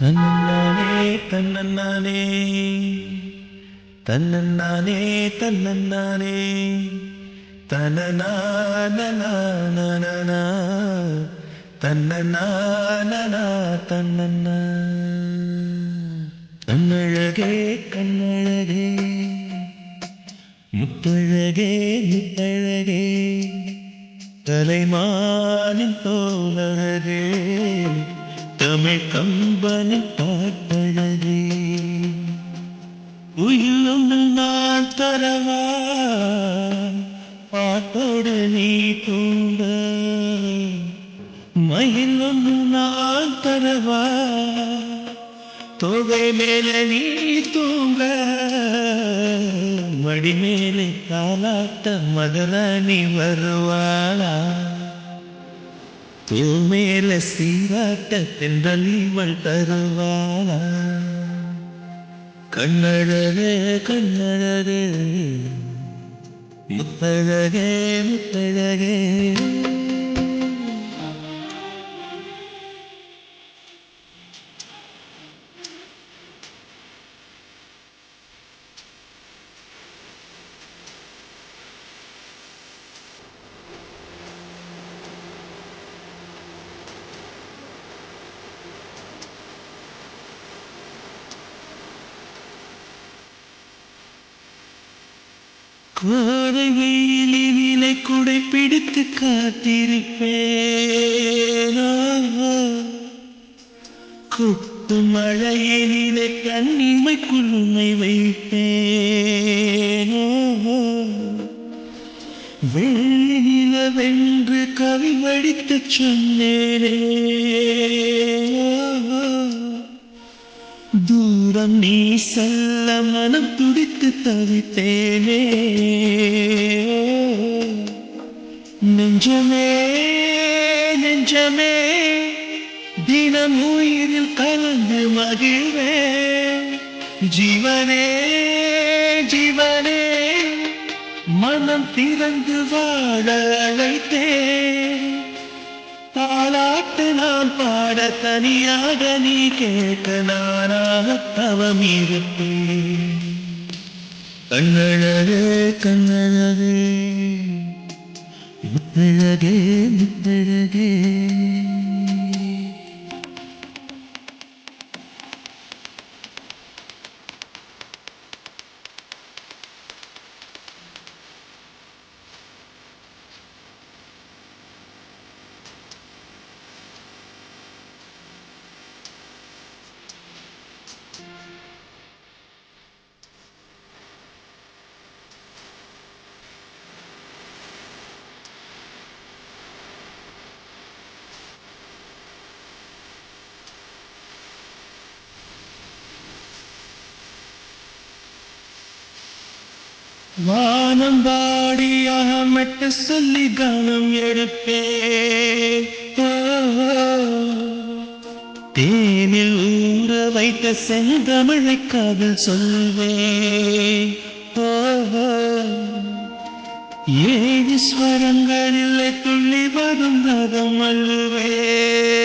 தன்னே தன்னே தன்னே தன்னே தனனா தன்னனா தன்னன்னா கண்ணழகே கண்ணழகே. முத்தழகே முத்தழகே. தலைமானின் தோழகே தமிழ் கம்பனின் பாட்டழகே உயில் நான் தரவா பாட்டோடு நீ தூங்க. மயில் ஒன்று நான் தரவா தொகை மேல நீ தூங்க. மடி மேலே காலாட்ட மதுரை தூ மேல சீராட்ட தென்றல் தருவாளா? கண்ணழகே கண்ணழகே முத்தழகே முத்தழகே. கோதை வெயிலினை குடை பிடித்து காத்திருப்பேனோ? குத்து மழையிலே கண்ணிமை குழுமை வைப்பேனோ? வெள்ளியில வென்று கவி வடித்து சொன்னேனே. தூரம் நீ செல்ல மனம் துடித்து தவித்தேனே. நெஞ்சமே நெஞ்சமே தினம் உயிரில் கலந்து மகிழ்வே. ஜீவனே ஜீவனே மனம் திறந்து வாழ அழைத்தேன். தாளாட்டு நான் பாட தனியாக நீ கேட்க நானாக தவம் இருப்பேன் கண்ணழகே கண்ணழகே முத்தழகே முத்தழகே. வானம் பாடி மெட்டு சொல்லி கனம் எடுப்பேன். தேனில் ஊற வைத்த செந்தமிழை காதல் சொல்வேன். ஓ, ஏழு ஸ்வரங்களில் துள்ளி வரும் ரதம் அள்ளுவேன்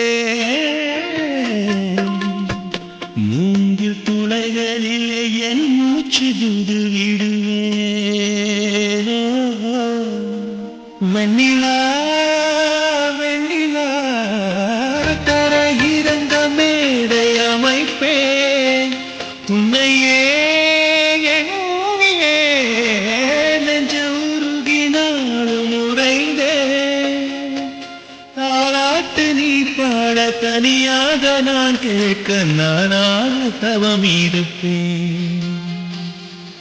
பாட நான் கேட்க நானாக தவம் இருப்பேன்.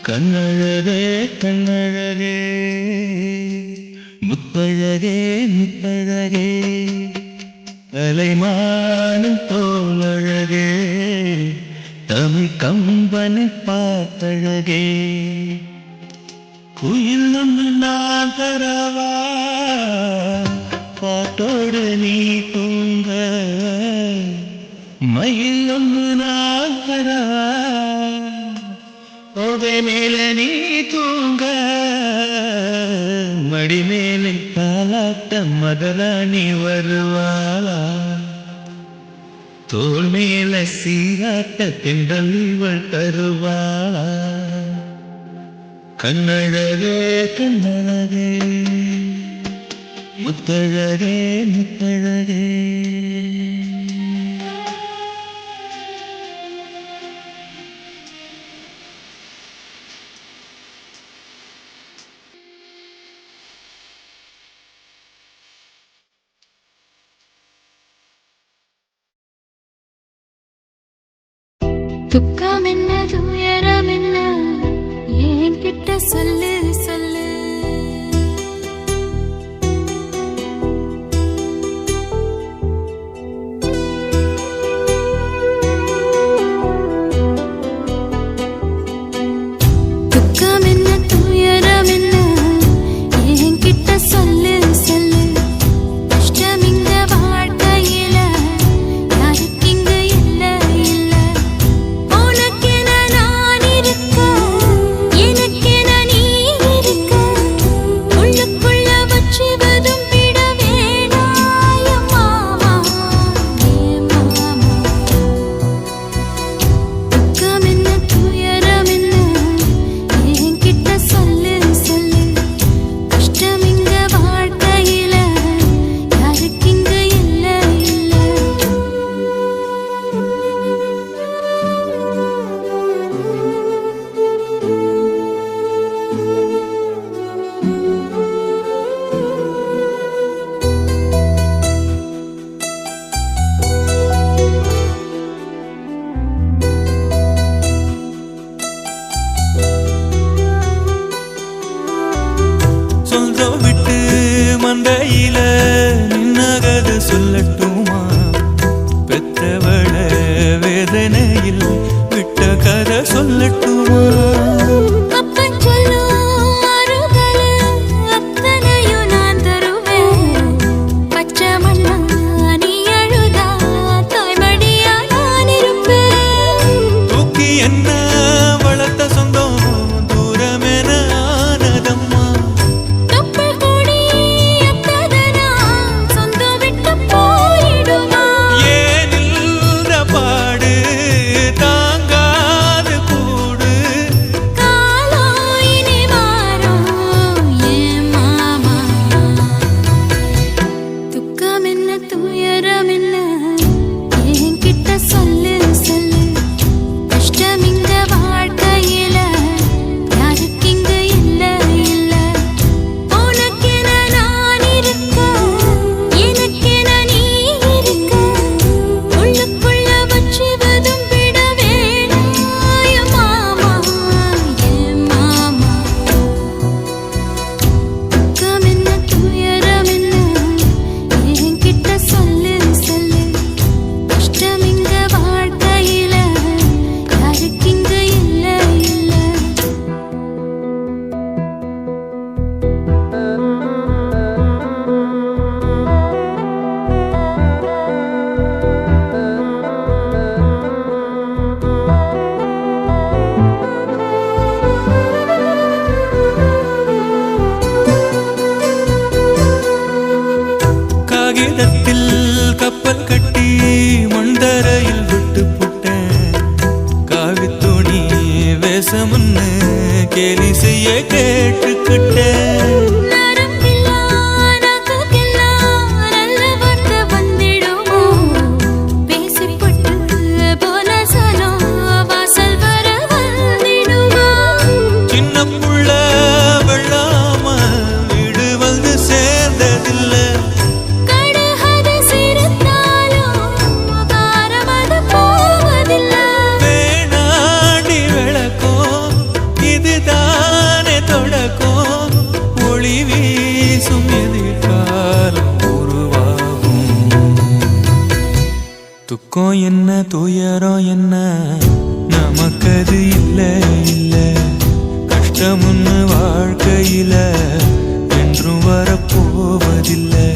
கண்ணழகே கண்ணழகே முத்தழகே முத்தழகே கலைமானும் தோழழகே தமிழ் கம்பனை பார்த்தழகே குயில் நான் தரவா பாட்டோடு நீ മയിലൊന്ന് നാഗര ഉദയമേലെ നീ തൂങ്ക മടിമേലെ കാലാട്ട മതലാണി വരുവാള தோல் மேல சீராட்ட திண்டல் இவள் தருவாளா. கண்ணழகே கண்ணழகே. முத்தழகே முத்தழகே. துக்கம் என்ன துயரம் என்ன ஏன் கிட்ட சொல்லு காகிதத்தில் கப்பல் கட்டி மண்தரையில் விட்டு புட்ட காவித்துணி வேசமுன்னு கேலி செய்ய கேட்டுக்கிட்ட புள்ள துக்கம் என்ன? துயரம் என்ன? நமக்கது இல்லை இல்லை. கஷ்டமுன்னு வாழ்க்கையில என்றும் வரப்போவதில்லை.